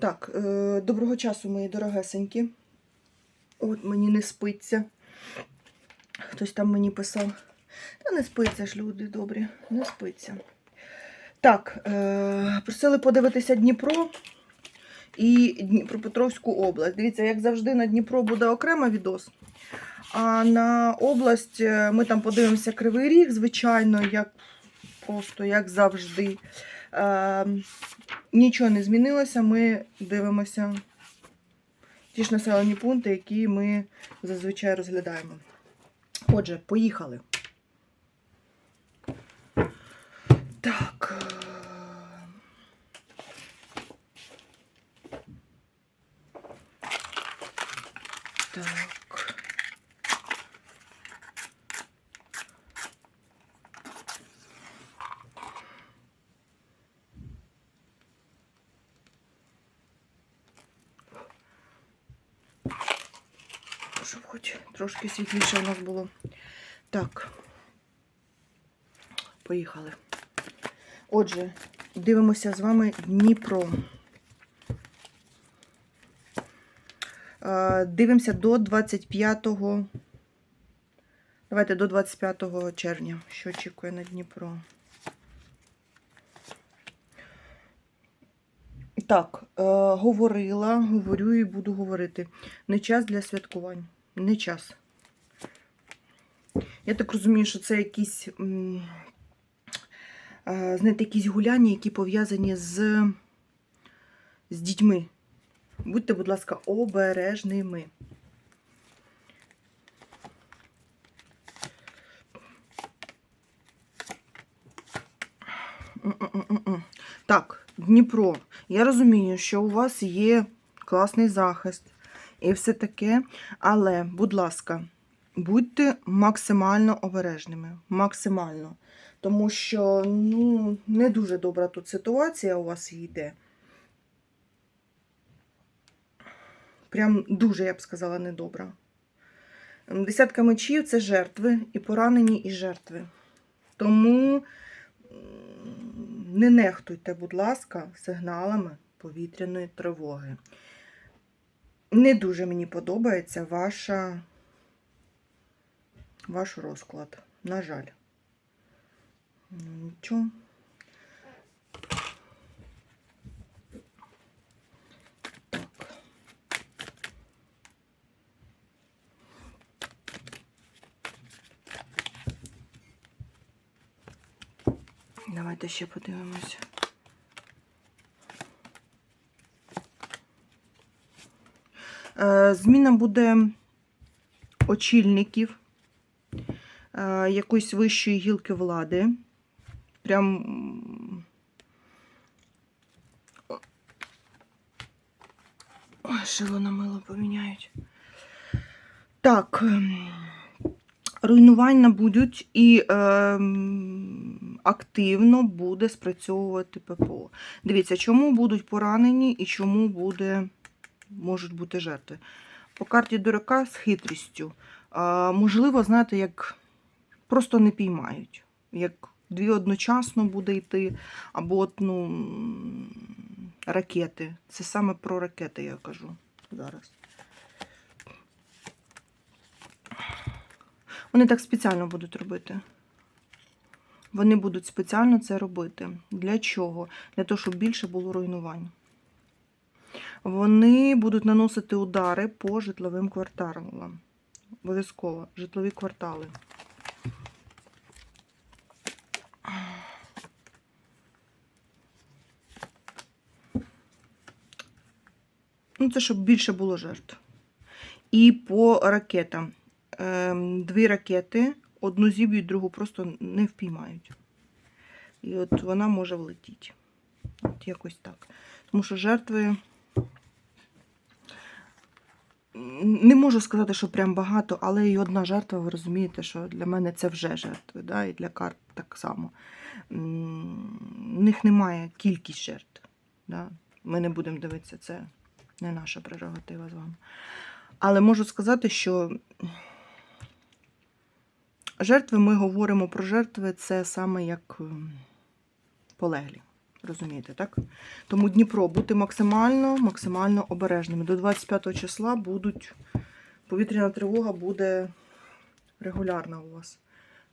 Так, е, доброго часу, мої дорогесенькі. От мені не спиться. Хтось там мені писав. Та не спиться ж, люди добрі, не спиться. Так, е, просили подивитися Дніпро і Дніпропетровську область. Дивіться, як завжди, на Дніпро буде окремо відос. А на область е, ми там подивимося Кривий Ріг, звичайно, як просто як завжди. Е, нічого не змінилося. Ми дивимося ті ж населені пункти, які ми зазвичай розглядаємо. Отже, поїхали. Так. е, Так. Щоб хоч трошки світліше у нас було. Так. Поїхали. Отже, дивимося з вами Дніпро. Е, Дивимося до 25. Давайте до 25 червня, що очікує на Дніпро. Так, е, говорила, говорю і буду говорити. Не час для святкувань. Не час. Я так розумію, що це якісь, знаєте, якісь гуляння, які пов'язані з, з дітьми. Будьте, будь ласка, обережними. Так, Дніпро. Я розумію, що у вас є класний захист і все таке, але, будь ласка, будьте максимально обережними. Максимально. Тому що ну, не дуже добра тут ситуація у вас йде. Прям дуже, я б сказала, недобра. Десятка мечів це жертви, і поранені, і жертви. Тому не нехтуйте, будь ласка, сигналами повітряної тривоги. Не дуже мені подобається ваша, ваш розклад. На жаль. Ну, Нічого. Так. Давайте ще подивимося. Зміна буде очільників е, якоїсь вищої гілки влади. Прям шило на мило поміняють. Так. ем, Руйнування будуть і ем, активно буде спрацьовувати ППО. Дивіться, чому будуть поранені і чому буде, можуть бути жертви. По карті дурака з хитрістю. Можливо, знаєте, як просто не піймають. Як дві одночасно буде йти, або от, ну, ракети. Це саме про ракети я кажу зараз. Вони так спеціально будуть робити. Вони будуть спеціально це робити. Для чого? Для того, щоб більше було руйнувань. Вони будуть наносити удари по житловим кварталам. Обов'язково житлові квартали. Ну, це щоб більше було жертв. І по ракетам. Ем, Дві ракети, одну зіб'ють, другу просто не впіймають. І от вона може влетіти. От якось так. Тому що жертви. Не можу сказати, що прям багато, але і одна жертва, ви розумієте, що для мене це вже жертви, да? і для карт так само. В них немає кількість жертв. Да? Ми не будемо дивитися, це не наша прерогатива з вами. Але можу сказати, що жертви, ми говоримо про жертви, це саме як полеглі. Розумієте, так? Тому Дніпро бути максимально, максимально обережними. До 25 числа будуть повітряна тривога буде регулярна у вас.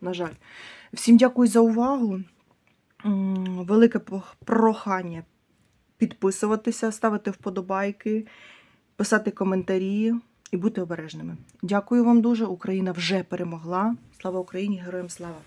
На жаль. Всім дякую за увагу. Велике прохання підписуватися, ставити вподобайки, писати коментарі і бути обережними. Дякую вам дуже. Україна вже перемогла. Слава Україні! Героям слава!